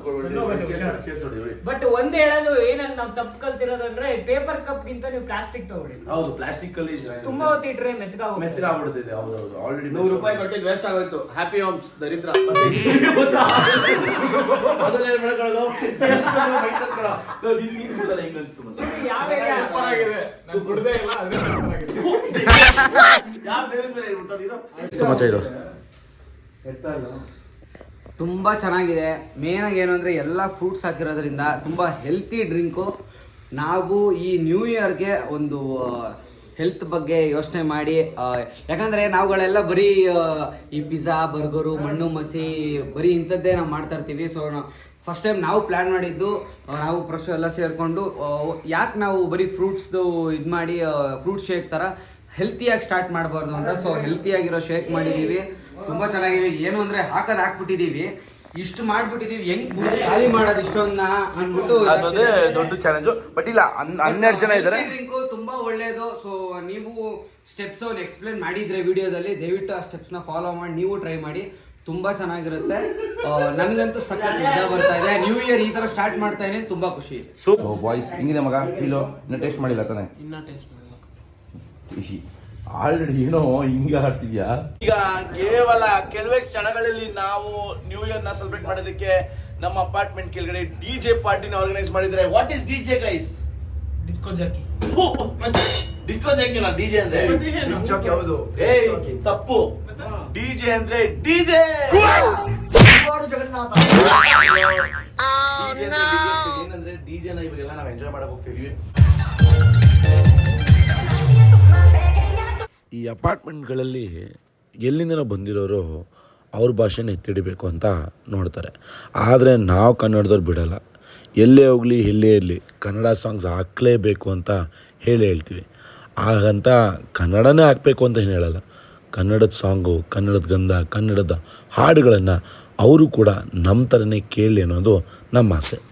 ಬಟ್ ಒಂದ್ ಹೇಳೋದು ಏನಂತ ನಾವು ತಪ್ಪು ಕಲ್ತಿರೋದಂದ್ರೆ ಪೇಪರ್ ಕಪ್ ಗಿಂತ ನೀವು ಪ್ಲಾಸ್ಟಿಕ್ ತಗೊಳ್ಳಿ. ಹೌದು ಪ್ಲಾಸ್ಟಿಕ್ ಅಲ್ಲಿ ತುಂಬಾ ಹೊತ್ತಿಟ್ರೆ ಮೆತ್ತಗ ಮೆತ್ತಗ ಆಗ್ಬಿಡ್ತಿದೆ ಹೌದು ಹೌದು ಆಲ್ರೆಡಿ ನೂರು ರೂಪಾಯಿ ಕೊಟ್ಟಿದ್ದು ವೇಸ್ಟ್ ಆಗೋಯ್ತು. ಹ್ಯಾಪಿ ಹೋಮ್ಸ್ ದರಿದ್ರ? ಯಾವ ಮಚ್ಚ ಇದು? ತುಂಬಾ ಚೆನ್ನಾಗಿದೆ. ಮೇನ್ ಆಗಿ ಏನು ಅಂದ್ರೆ ಎಲ್ಲ ಫ್ರೂಟ್ಸ್ ಹಾಕಿರೋದ್ರಿಂದ ತುಂಬಾ ಹೆಲ್ತಿ ಡ್ರಿಂಕು ನಾವು ಈ ನ್ಯೂ ಇಯರ್ಗೆ ಒಂದು ಹೆಲ್ತ್ ಬಗ್ಗೆ ಯೋಚನೆ ಮಾಡಿ ಯಾಕಂದ್ರೆ ನಾವುಗಳೆಲ್ಲ ಬರೀ ಈ ಪಿಜ್ಜಾ ಬರ್ಗರು ಮಣ್ಣು ಮಸಿ ಬರೀ ಇಂಥದ್ದೇ ನಾವು ಮಾಡ್ತಾ ಇರ್ತೀವಿ. ಸೊ ಫಸ್ಟ್ ಟೈಮ್ ನಾವು ಪ್ಲಾನ್ ಮಾಡಿದ್ದು ನಾವು ಫ್ರೆಶ್ ಎಲ್ಲ ಸೇರಿಕೊಂಡು ಯಾಕೆ ನಾವು ಬರೀ ಫ್ರೂಟ್ಸ್ದು ಇದು ಮಾಡಿ ಫ್ರೂಟ್ ಶೇಕ್ ಥರ ಹೆಲ್ತಿಯಾಗಿ ಸ್ಟಾರ್ಟ್ ಮಾಡಬಾರ್ದು ಅಂತ. ಸೊ ಹೆಲ್ತಿಯಾಗಿರೋ ಶೇಕ್ ಮಾಡಿದ್ದೀವಿ ತುಂಬಾ ಚೆನ್ನಾಗಿದೆ. ಏನು ಅಂದ್ರೆ ಹಾಕೋದು ಹಾಕ್ಬಿಟ್ಟಿದೀವಿ. ಇಷ್ಟು ಮಾಡ್ಬಿಟ್ಟಿದೀವಿ. ಹೆಂಗ್ ಖಾಲಿ ಮಾಡೋದು ಇಷ್ಟೊಂದ ಅನ್ಬಿಟ್ಟು ಅದೊಂದೇ ದೊಡ್ಡ ಚಾಲೆಂಜ್ ಬಟ್ ಇಲ್ಲ ಹನ್- ಹನ್ನೆರಡು ಜನ ಇದ್ದಾರೆ ಡ್ರಿಂಕು ತುಂಬಾ ಒಳ್ಳೇದು. ಸೊ ನೀವು ಸ್ಟೆಪ್ಸ್ ಎಕ್ಸ್ಪ್ಲೇನ್ ಮಾಡಿದ್ರೆ ವಿಡಿಯೋದಲ್ಲಿ ದಯವಿಟ್ಟು ಆ ಸ್ಟೆಪ್ಸ್ನ ಫಾಲೋ ಮಾಡಿ ನೀವು ಟ್ರೈ ಮಾಡಿ. ತುಂಬಾ ಚೆನ್ನಾಗಿರುತ್ತೆ. ನನಗಂತೂ ಸಖತ್ ಮಜಾ ಬರ್ತಾ ಇದೆ. ನ್ಯೂ ಇಯರ್ ಈ ತರ ಸ್ಟಾರ್ಟ್ ಮಾಡ್ತಾ ಇದೀನಿ ತುಂಬಾ ಖುಷಿ ಸೊ ಬಾಯ್ಸ್ ಹಿಂಗಿದೆ ಮಗ. ಫೀಲು ಇನ್ನ ಟೇಸ್ಟ್ ಮಾಡಿಲ್ಲ ತಾನೆ? ಆಲ್ರೆಡಿ ಏನೋ ಹಿಂಗ ಆಡ್ತಿದ್ಯಾ? ಈಗ ಕೇವಲ ಕೆಲವೇ ಕ್ಷಣಗಳಲ್ಲಿ ನಾವು ನ್ಯೂ ಇಯರ್ನ ಸೆಲೆಬ್ರೇಟ್ ಮಾಡೋದಕ್ಕೆ ನಮ್ಮ ಅಪಾರ್ಟ್ಮೆಂಟ್ ಕೆಳಗಡೆ ಡಿ ಜೆ ಪಾರ್ಟಿನ ಆರ್ಗನೈಸ್ ಮಾಡಿದ್ರೆ what is D J guys disco jockey disco D DJ ಅಂದ್ರೆ? ಜೆ ಅಂದ್ರೆ ಹೌದು. ಏಯ್ ತಪ್ಪು. ಡಿ ಜೆ ಡಿಜೆ ಅಂದ್ರೆ ಡಿ ಜೆ ಜಗನ್ನಾಥ. ಏನಂದ್ರೆ ನ ಇವಾಗೆಲ್ಲ ನಾವು ಎಂಜಾಯ್ ಮಾಡಕ್ ಹೋಗ್ತಿದ್ವಿ. ಅಪಾರ್ಟ್ಮೆಂಟ್ಗಳಲ್ಲಿ ಎಲ್ಲಿಂದನೋ ಬಂದಿರೋರು ಅವ್ರ ಭಾಷೆನ ಎತ್ತಿಡಿಬೇಕು ಅಂತ ನೋಡ್ತಾರೆ. ಆದರೆ ನಾವು ಕನ್ನಡದವ್ರು ಬಿಡಲ್ಲ. ಎಲ್ಲೇ ಹೋಗಲಿ, ಎಲ್ಲೇ ಇರಲಿ, ಕನ್ನಡ ಸಾಂಗ್ಸ್ ಹಾಕಲೇಬೇಕು ಅಂತ ಹೇಳಿ ಹೇಳ್ತೀವಿ. ಹಾಗಂತ ಕನ್ನಡನೇ ಹಾಕಬೇಕು ಅಂತ ಏನು ಹೇಳಲ್ಲ. ಕನ್ನಡದ ಸಾಂಗು ಕನ್ನಡದ ಗಂಧ, ಕನ್ನಡದ ಹಾಡುಗಳನ್ನು ಅವರು ಕೂಡ ನಮ್ಮ ಥರನೇ ಕೇಳಿ ಅನ್ನೋದು ನಮ್ಮ ಆಸೆ.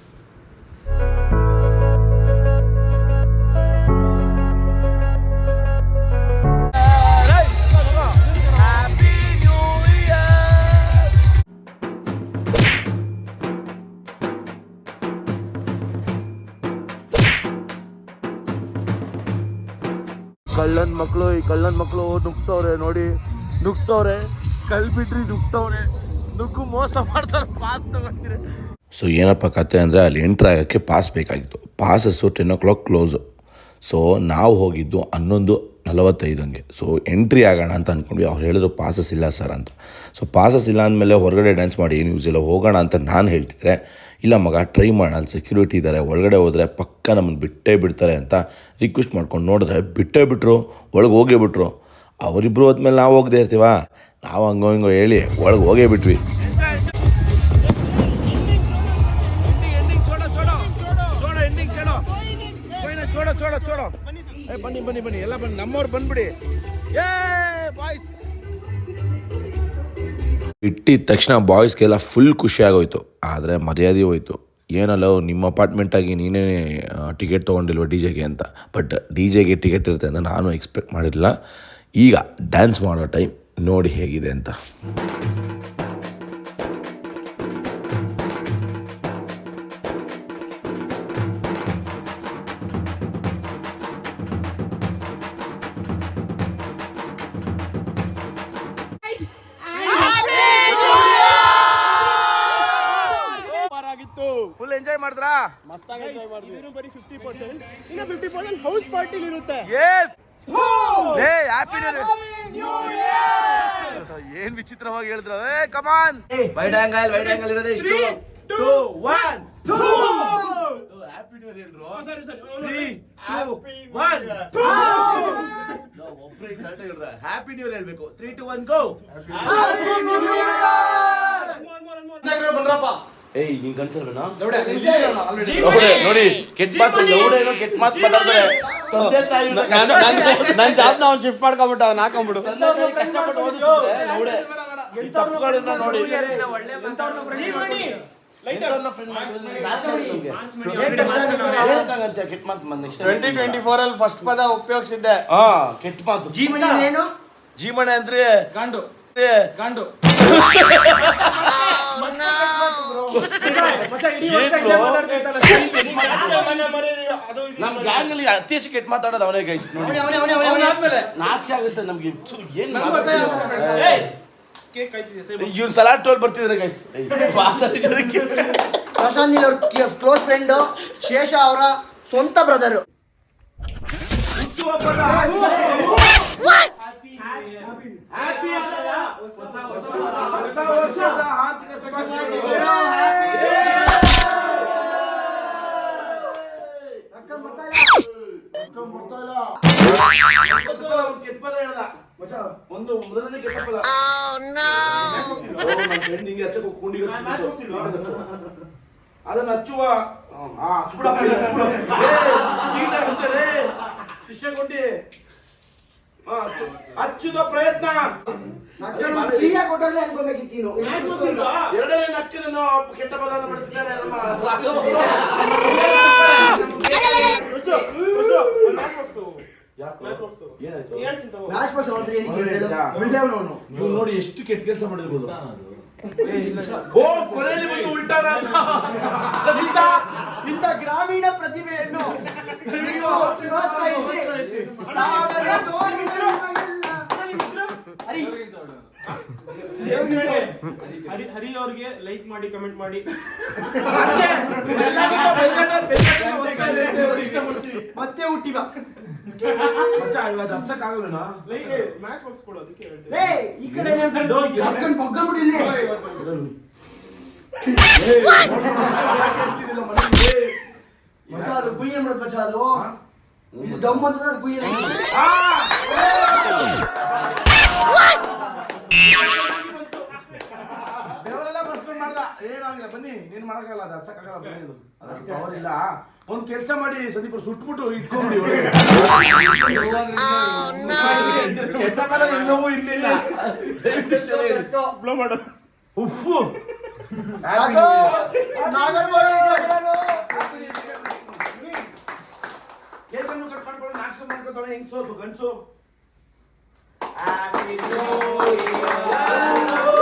ಮಕ್ಕಳು ಈ ಕಳ್ಳನ ಮಕ್ಕಳು ನುಗ್ತವ್ರೆ ನೋಡಿ ನುಗ್ತವ್ರೆ ಕಳ್ ಬಿಡ್ರಿ ನುಗ್ತವ್ರೆ ನುಗ್ಗು ಮೋಸ ಮಾಡ್ತಾರೆ ಪಾಸ್ ತಗೊಂಡಿರಿ ಸೊ ಏನಪ್ಪ ಕತೆ ಅಂದರೆ ಅಲ್ಲಿ ಎಂಟ್ರ್ ಆಗೋಕ್ಕೆ ಪಾಸ್ ಬೇಕಾಗಿತ್ತು. Passes ten o'clock close so ನಾವು ಹೋಗಿದ್ದು ಹನ್ನೊಂದು ನಲವತ್ತೈದಂಗೆ ಸೊ ಎಂಟ್ರಿ ಆಗೋಣ ಅಂತ ಅಂದ್ಕೊಂಡ್ವಿ ಅವ್ರು ಹೇಳಿದ್ರು ಪಾಸಸ್ ಇಲ್ಲ ಸರ್ ಅಂತ. ಸೊ ಪಾಸಸ್ ಇಲ್ಲ ಅಂದಮೇಲೆ ಹೊರಗಡೆ ಡ್ಯಾನ್ಸ್ ಮಾಡಿ ಏನು ಯೂಸ್ ಇಲ್ಲ ಹೋಗೋಣ ಅಂತ ನಾನು ಹೇಳ್ತಿದ್ರೆ ಇಲ್ಲ, ಮಗ ಟ್ರೈ ಮಾಡೋಣ ಅಲ್ಲಿ ಸೆಕ್ಯೂರಿಟಿ ಇದ್ದಾರೆ ಒಳಗಡೆ ಹೋದರೆ ಪಕ್ಕ ನಮ್ಮನ್ನು ಬಿಟ್ಟೇ ಬಿಡ್ತಾರೆ ಅಂತ ರಿಕ್ವೆಸ್ಟ್ ಮಾಡ್ಕೊಂಡು ನೋಡಿದ್ರೆ ಬಿಟ್ಟೇ ಬಿಟ್ಟರು ಒಳಗೆ ಹೋಗೇ ಬಿಟ್ರು. ಅವರಿಬ್ಬರು ಹೋದ್ಮೇಲೆ ನಾವು ಹೋಗದೆ ಇರ್ತೀವ? ನಾವು ಹಂಗೋ ಹಿಂಗೋ ಹೇಳಿ ಒಳಗೆ ಹೋಗೇ ಬಿಟ್ವಿ. ಬನ್ನಿ ಬನ್ನಿ ಬನ್ನಿ. ಎಲ್ಲ ಬನ್ನಿ ನಮ್ಮವ್ರು ಬಂದ್ಬಿಡಿ. ಏ ಬಾಯ್ಸ್ ಇಟ್ಟಿದ ತಕ್ಷಣ ಬಾಯ್ಸ್ಗೆಲ್ಲ ಫುಲ್ ಖುಷಿ ಆಗೋಯ್ತು ಆದರೆ ಮರ್ಯಾದೆ ಹೋಯ್ತು. ಏನಲ್ಲ, ನಿಮ್ಮ ಅಪಾರ್ಟ್ಮೆಂಟಾಗಿ ನೀನೇ ಟಿಕೆಟ್ ತೊಗೊಂಡಿಲ್ವ ಡಿ ಜೆಗೆ ಅಂತ. ಬಟ್ ಡಿ ಜೆಗೆ ಟಿಕೆಟ್ ಇರುತ್ತೆ ಅಂತ ನಾನು ಎಕ್ಸ್ಪೆಕ್ಟ್ ಮಾಡಿರಲಿಲ್ಲ. ಈಗ ಡ್ಯಾನ್ಸ್ ಮಾಡೋ ಟೈಮ್ ನೋಡಿ ಹೇಗಿದೆ ಅಂತ. ಹ್ಯಾಪಿ ನ್ಯೂ ಏನ್ ವಿಚಿತ್ರವಾಗಿ ಹೇಳಿದ್ರು ಏ come on wide angle wide angle ಇರೋದೇ ಇಷ್ಟು. Two one happy new year ಹೇಳಿದ್ರು. ತ್ರೀ ಟೂ ಒನ್ ಕರೆಕ್ಟ್ ಹೇಳಿದ್ರ ಹ್ಯಾಪಿ ನ್ಯೂ ಇಯರ್ ಹೇಳ್ಬೇಕು. ತ್ರೀ ಟು ಒನ್ ಗೋ ಏಯ್ ನೀನ್ ಕನ್ಸಲ್ವೇನಾ ಲೌಡೆ, ನೋಡಿ ಕೆಟ್ಟ ಮಾತು ಲೌಡೇನೋ ಕೆಟ್ಟ ಮಾತು ಮಾತಾಡ್ತಾರೆ. ತಂದೆ ತಾಯಿನ ನನ್ನ ಜಾಬ್ನ ಅವ್ನು ಶಿಫ್ಟ್ ಮಾಡ್ಕೊಂಬಿಟ್ಟು ಅವ್ನು ಹಾಕೊಂಬಿಡು. ಕಷ್ಟಪಟ್ಟು ಓದಿಸಿದ್ರೆ. ಈ ತಪ್ಪುಗಳನ್ನ ನೋಡಿ. ಟ್ವೆಂಟಿ ಟ್ವೆಂಟಿ ಫೋರ್ ಅಲ್ಲಿ ಫಸ್ಟ್ ಪದ ಉಪಯೋಗಿಸಿದ್ದೆ. ಹಾ ಕೆಟ್ಟ ಮಾತು. ಏನು? ಜೀವನ ಅಂದ್ರೆ ಗಂಡು. ಗಂಡು. ನಮ್ ಗ್ಯಾಂಗ್ ಅಲ್ಲಿ ಅತಿ ಹೆಚ್ಚು ಕೆಟ್ಟ ಮಾತಾಡೋದು ಅವನೇ ಗೈಸ್ ನೋಡಿ. ಅವನೇ ಅವನೇ ಅವನೇ ಅವನೇ. ನಾಚಿಕೆ ಆಗುತ್ತೆ ನಮ್ಗೆ. ಏನ್ ಇವ್ನ ಸಲಾಡ್ ಟೋಲ್ ಬರ್ತಿದ್ರೆ ಗೈಸ್ ಪ್ರಶಾಂತ್ ನೀಲ್ ಅವ್ರ ಕ್ಲೋಸ್ ಫ್ರೆಂಡ್ ಶೇಷ ಅವರ ಸ್ವಂತ ಬ್ರದರ್ ಕೆಟ್ಟ ಪದ ಹೇಳ್ದ ಒಂದು ಮೊದಲನೇ ಕೆಟ್ಟ ಪದ ಓ, ನನ್ friend ಹಿಂಗೆ ಹಚ್ಚಕ್ ಹೋಗ್ ಕುಂಡಿಗೆ ಹಚ್ಬಿಟ್ಟು. ಅದನ್ನ ಹಚ್ಚುವ ಆ, ಹಚ್ಬಿಡಪ್ಪ, ಇಲ್ಲಿ ಹಚ್ಬಿಡು. ಏ, ನೀಟಾಗ್ ಹಚ್ಚಲೇ. ಶಿಷ್ಯಗೊಂಡಿ ಆ, ಹಚ್ಚು. ಹಚ್ಚುದ ಪ್ರಯತ್ನ ಎರಡನೇ ನಕ್ಕನ್ನು ಕೆಟ್ಟ ಪದಾನ ಮಾಡಿಸಿದ್ದಾರೆ ನೋಡಿ ಎಷ್ಟು ಕೆಟ್ಟ ಕೆಲಸ ಮಾಡಿರ್ಬೋದು. ಓ ಕೊನೆಯಲ್ಲಿ ಬಂದು ಉಲ್ಟಾನ ಇಂಥ ಇಂಥ ಗ್ರಾಮೀಣ ಪ್ರತಿಭೆಯನ್ನು ನೀವು ಪ್ರೋತ್ಸಾಹಿಸಿ. ಹರಿ ಹರಿ ಹರಿ ಅವ್ರಿಗೆ ಲೈಕ್ ಮಾಡಿ ಕಮೆಂಟ್ ಮಾಡಿ. ಮತ್ತೆ ಹುಟ್ಟಿ ಬಾ ಹಚ್ಚಕ್ಕಾಗಲ್ವೇನಾ ಲೈಕ್ ಮ್ಯಾಚ್ ಬಾಕ್ಸ್ ಕೊಡು ಅದಕ್ಕೆ ಹೇಳ್ತೀನಿ ಏ ಈ ಕಡೆನೇ ಬರ್ದು ಪಕ್ಕನ್ ಪಕ್ಕನ್ ಬಿಡಿ ಇಲ್ಲಿ. ಮಚ್ಚ ಅದು ಕುಯ್ಯ ಮಾಡೋದು ಮಚ್ಚ ಅದು? ಇದು ದಮ್ ಅಂತ ಅದು ಕುಯ್ಯ ಏನಾಗಿಲ್ಲ ಬನ್ನಿ ನೀನ್ ಮಾಡಕ್ಕಾಗಲ್ಲ ಅದು ಹರ್ಸಕ್ಕಾಗಲ್ಲ ಬನ್ನಿ ಅದು. power ಇಲ್ಲ. ಒಂದ್ ಕೆಲ್ಸ ಮಾಡಿ ಸದೀಪ್ ಅವ್ರು ಸುಟ್ಬಿಟ್ಟು ಇಟ್ಕೊಂಡ್ಬಿಡಿ ಒಳಗೆ. ಕೆಟ್ಟ ಕಾಲ ಎಲ್ಲವೂ ಇರ್ಲಿಲ್ಲ. ಬ್ಲೋ ಮಾಡು. ಕಟ್ ಹೆಂಗ್ಸು ಅದು ಗಂಡ್ಸು? Happy New Year!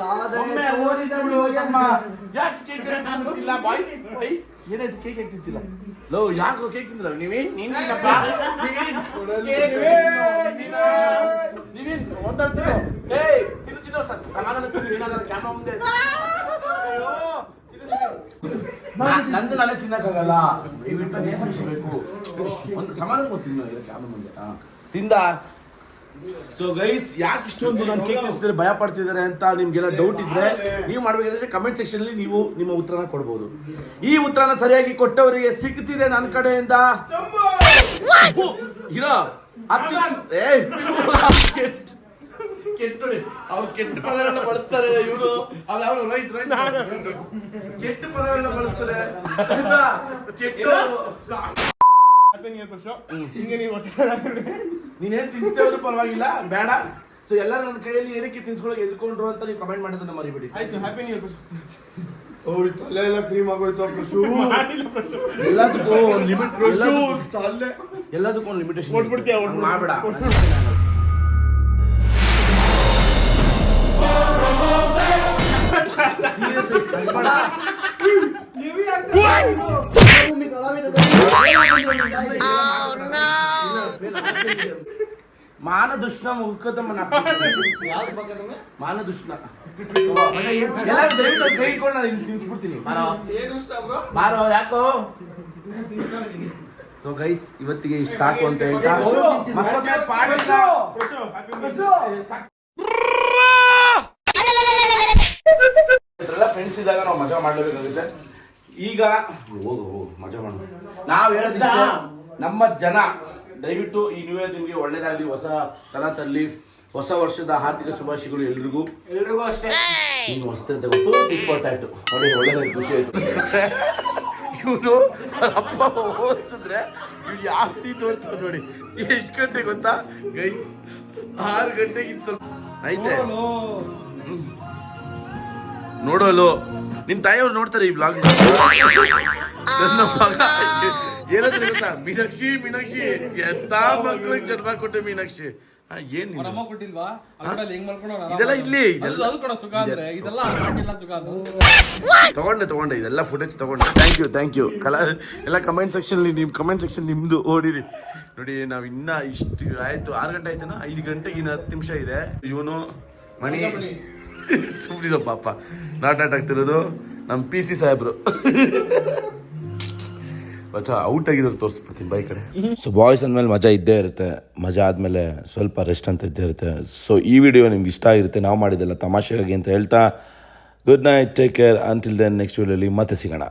ಸಾಧನೆ ಒಮ್ಮೆ ತೋರಿದ ಓದಿದ ಹೋಗಮ್ಮ. ಯಾಕೆ ಕೇಕ್ ತಿಂತಿಲ್ಲ ಬಾಯ್ಸ್ ಬೈ ಏನಾಯ್ತು ಕೇಕ್ ಯಾಕೆ ತಿಂತಿಲ್ಲ? ಲೋ ಯಾಕೆ ಕೇಕ್ ತಿಂದಿಲ್ಲ? ನೀವೇ ನೀನ್ ತಿನ್ನಪ್ಪ ನೀವೇನ್? ನೀವೇನ್? ಏಯ್ ತಿನ್ನು ತಿನ್ನೋ. ಸ- ಸಮಾಧಾನ ತಿನ್ನು. ಏನಾದ್ರು ಕ್ಯಾಮ್ರಾ ಮುಂದೆ. ನಂದು ನಾನೇ ತಿನ್ನಕ್ಕಾಗಲ್ಲ. ದಯವಿಟ್ಟು ಒಂದು ಸಮಾಧಾನ ತಿನ್ನು. ಕ್ಯಾಮ್ರಾ ಮುಂದೆ. ಹಾ. ತಿಂದ. ಸೊ ಗೈಸ್ ಯಾಕೆ ಇಷ್ಟೊಂದು ನಾನು ಕೇಕ್ ತಿನ್ಸಿದ್ರೆ ಭಯ ಪಡ್ತಿದ್ದಾರೆ ಅಂತ ನಿಮ್ಗೆಲ್ಲ ಡೌಟ್ ಇದ್ರೆ ನೀವು ಮಾಡ್ಬೇಕಾದ್ರೆ ಕಮೆಂಟ್ ಸೆಕ್ಷನ್ ಅಲ್ಲಿ ನೀವು ನಿಮ್ಮ ಉತ್ತರನ ಕೊಡ್ಬೋದು. ಈ ಉತ್ತರನ ಸರಿಯಾಗಿ ಕೊಟ್ಟವರಿಗೆ ಸಿಗ್ತಿದೆ ನನ್ನ ಕಡೆಯಿಂದ. ಇರೋ ಅವ್ರು ಕೆಟ್ಟ ಪದಗಳನ್ನ ಬಳಸ್ತಾರೆ ಇವರು. ಅವ್ರು ಯಾವ ರೈತ ರೈತ ಕೆಟ್ಟ ಪದಗಳನ್ನ ಬಳಸ್ತಾರೆ. ನೀನೇನ್ ತಿನ್ಸ್ತೇವ್ರು ಪರವಾಗಿಲ್ಲ ಬೇಡ. ಸೊ ಎಲ್ಲ ನನ್ನ ಕೈಯಲ್ಲಿ ಏನಕ್ಕೆ ತಿನ್ಸ್ಕೊಳಕ್ಕೆ ಎದ್ಕೊಂಡ್ರು ಅಂತ ನೀವು ಕಮೆಂಟ್ ಮಾಡೋದನ್ನ ಮರಿಬಿಡಿ. ಆಯ್ತು ಹ್ಯಾಪಿ ನ್ಯೂ ಅವ್ರಿಗೆ ತಲೆ ಎಲ್ಲ ಕ್ರೀಮ್ ಆಗೋಯ್ತು ಪ್ರಶು. ಎಲ್ಲದಕ್ಕೂ ಒಂದು ಲಿಮಿಟ್ ಪ್ರಶು. ತಲೆ. ಎಲ್ಲದಕ್ಕೂ ಒಂದು ಲಿಮಿಟೇಷನ್ ಹೊಡ್ಬಿಡ್ತೀಯ, ಹೊಡ್ಬಿಡ್ತೀಯ. ಮಾಡಬೇಡ. ಭೂಮಿ ಕಲಾವಿದ ಮಾನದುಷ್ಣ ಮುಖತಮ್ಮ ಮಾನದುಷ್ಣ ಎಲ್ಲರೂ ದಯವಿಟ್ಟು ಕೈ ಇಟ್ಕೊಂಡು ನಾನು ಇಲ್ಲಿ ತಿನ್ಸ್ಬಿಡ್ತೀನಿ ಬಾರೋ? ಬಾರೋ ಯಾಕೋ? ಸೊ ಗೈಸ್ ಇವತ್ತಿಗೆ ಇಷ್ಟು ಸಾಕು ಅಂತ ಹೇಳ್ತಾ ಮತ್ತೊಮ್ಮೆ ಫ್ರೆಂಡ್ಸ್ ಇದ್ದಾಗ ನಾವು ಮಜಾ ಮಾಡ್ಲೇಬೇಕಾಗುತ್ತೆ. ಈಗ ಹೋಗು ಹೋಗು ಮಜಾ ಮಾಡ. ನಾವು ಹೇಳೋದಿಷ್ಟು ನಮ್ಮ ಜನ ದಯವಿಟ್ಟು ಈ ನ್ಯೂ ಇಯರ್ ನಿಮಗೆ ಒಳ್ಳೇದಾಗಲಿ ಹೊಸ ತನ ತರಲಿ ಹೊಸ ವರ್ಷದ ಆರ್ಥಿಕ ಶುಭಾಶಯಗಳು ಎಲ್ರಿಗೂ. ಎಲ್ರಿಗೂ ಅಷ್ಟೇ. ನೀನು ಹೊಸ್ತೆ ಅಂತ ಗೊತ್ತು ಡಿಫಾಲ್ಟ್ ಆಯ್ತು. ನೋಡಿ ಒಳ್ಳೇದಾಗಿ ಖುಷಿ ಆಯ್ತು. ಇವನು ಅಪ್ಪ ಓದಿಸಿದ್ರೆ ಇವ್ನು ಯಾವ ಸೀಟ್ ನೋಡಿ. ಎಷ್ಟು ಗಂಟೆ ಗೊತ್ತಾ? ಗೈ ಆರು ಗಂಟೆಗೆ ಇತ್ತು ಸ್ವಲ್ಪ ಐತೆ. ನೋಡೋಲು. ನಿನ್ ತಾಯಿಯವ್ರು ನೋಡ್ತಾರೆ ಈ ಬ್ಲಾಗ್ ನನ್ನ ಮಗ. ಏನಂದ್ರೆ ಗೊತ್ತಾ? ಮೀನಾಕ್ಷಿ ಮೀನಾಕ್ಷಿ. ಎಂತ ಮಕ್ಳಿಗೆ ಜನ್ಮ ಕೊಟ್ಟೆ ಮೀನಾಕ್ಷಿ? ಏನ್ ನೀನು? ಅಮ್ಮ ಕೊಟ್ಟಿಲ್ವಾ? ಅದ್ರಲ್ಲಿ ಹೆಂಗ್ ಮಾಡ್ಕೊಂಡು ಇದೆಲ್ಲ ಇಲ್ಲಿ, ಅದು- ಇದೆಲ್ಲ- ಅದು ಕೂಡ ಸುಖ ಅಂದ್ರೆ. ಇದೆಲ್ಲ ಮಾಡಿಲ್ಲ ಸುಖ ಅದು. ತಗೊಂಡೆ ತಗೊಂಡೆ. ಇದೆಲ್ಲ ಫುಟೇಜ್ ತಗೊಂಡೆ. Thank you thank you Kala ಎಲ್ಲ ಕಮೆಂಟ್ ಸೆಕ್ಷನ್ ನಿಮ್ಮ ಕಮೆಂಟ್ ಸೆಕ್ಷನ್ ನಿಮ್ದು. ಓಡಿರಿ. ನೋಡಿ ನಾವು ಇನ್ನ ಇಷ್ಟು ಆಯ್ತು ಆರು ಗಂಟೆ ಆಯ್ತನ? ಐದು ಗಂಟೆಗೆ ಇನ್ನು ಹತ್ತು ನಿಮಿಷ ಇದೆ. ಇವನು ಮಣಿ ಸುಮ್ಮನಿರೋ ಪಾಪ. ನಾಟ್ ಆಗ್ತಿರೋದು ನಮ್ಮ ಪಿ ಸಿ ಸಾಹೇಬ್ರು. ಮಜಾ ಔಟ್ ಆಗಿದ್ರು ತೋರಿಸ್ಬಿಡ್ತೀನಿ ಬೈ ಕಡೆ. ಸೊ ಬಾಯ್ಸ್ ಅಂದಮೇಲೆ ಮಜಾ ಇದ್ದೇ ಇರುತ್ತೆ. ಮಜಾ ಆದಮೇಲೆ ಸ್ವಲ್ಪ ರೆಸ್ಟ್ ಅಂತ ಇದ್ದೇ ಇರುತ್ತೆ. ಸೊ ಈ ವಿಡಿಯೋ ನಿಮ್ಗೆ ಇಷ್ಟ ಆಗಿರುತ್ತೆ, ನಾವು ಮಾಡಿದ್ದೆಲ್ಲ ತಮಾಷೆಗಾಗಿ ಅಂತ ಹೇಳ್ತಾ good night take care until then next ವಿಡಿಯೋಲಿ ಮತ್ತೆ ಸಿಗೋಣ.